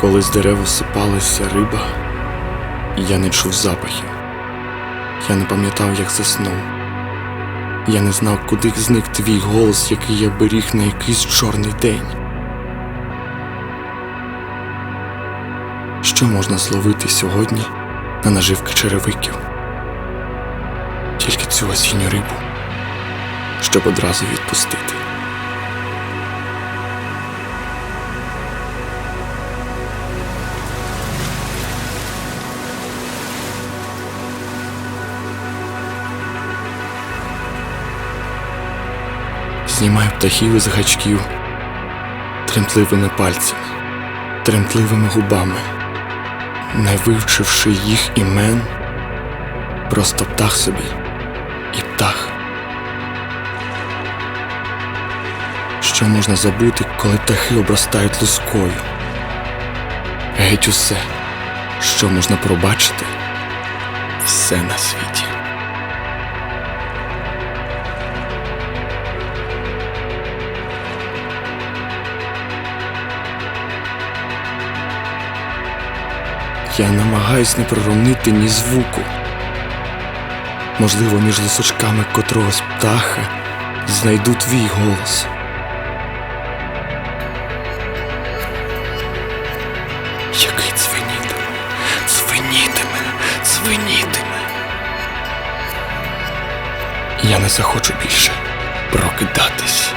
Коли з дерев осипалася риба, я не чув запахів. Я не пам'ятав, як заснув. Я не знав, куди зник твій голос, який я беріг на якийсь чорний день. Що можна зловити сьогодні на наживки черевиків? Тільки цю осінню рибу, щоб одразу відпустити. Знімаю птахів із гачків тремтливими пальцями, тремтливими губами, не вивчивши їх імен, просто птах собі і птах. Що можна забути, коли птахи обростають лускою? Геть усе, що можна пробачити, все на світі. Я намагаюсь не проронити ні звуку. Можливо, між лисочками котрогось птаха знайду твій голос. Який дзвенітиме, дзвенітиме, дзвенітиме. Я не захочу більше прокидатись.